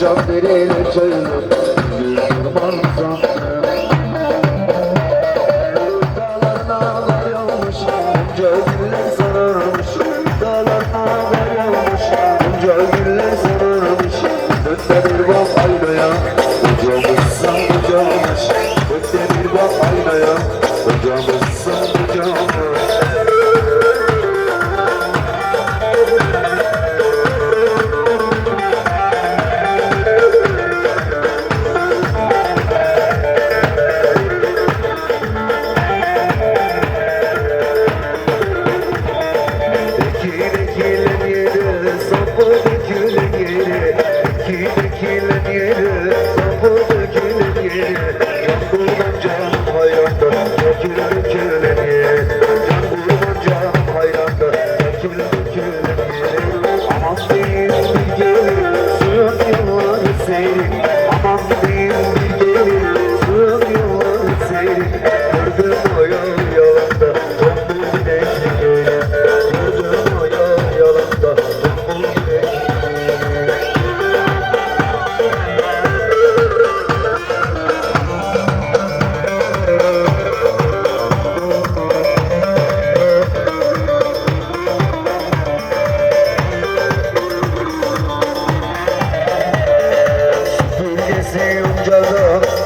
akşam derin çayını Yırman sandım Dağlar dağlar yolmuş Bunca güller sararmış Dağlar dağlar yolmuş Bunca güller sararmış Dönse bir bak aynaya same. আছে জগৎ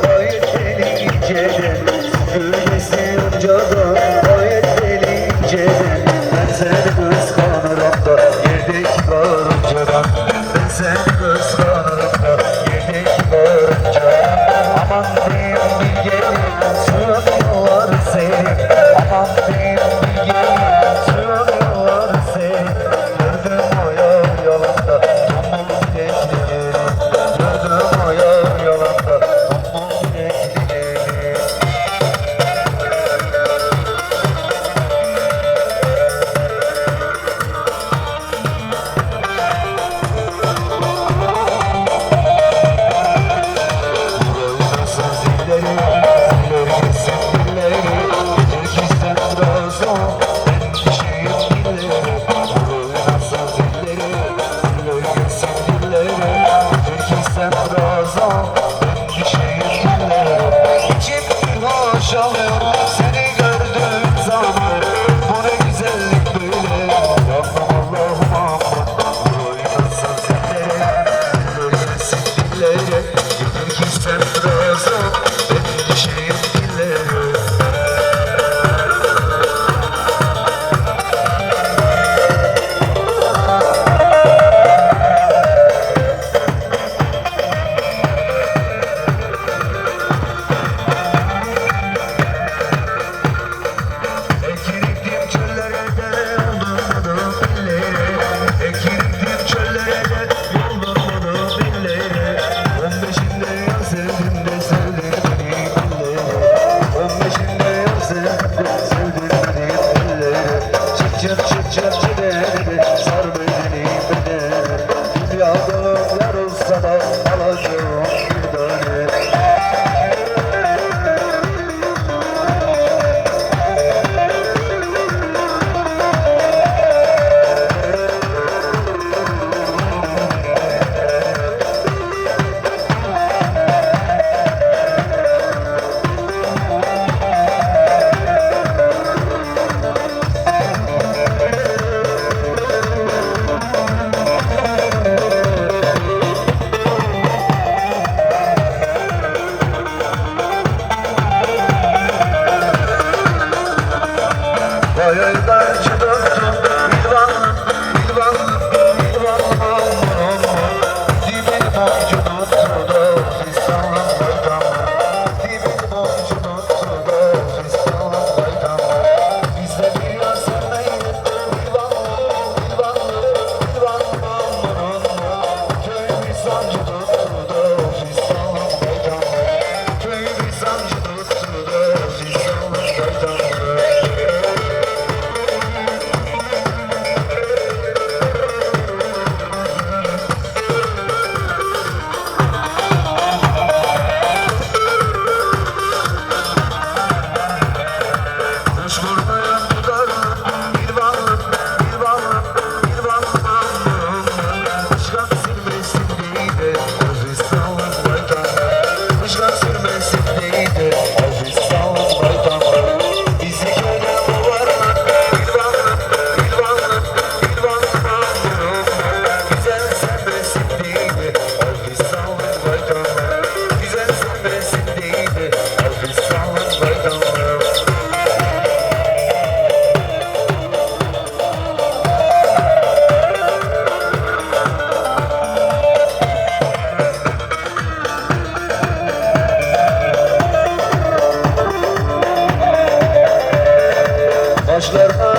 Başlar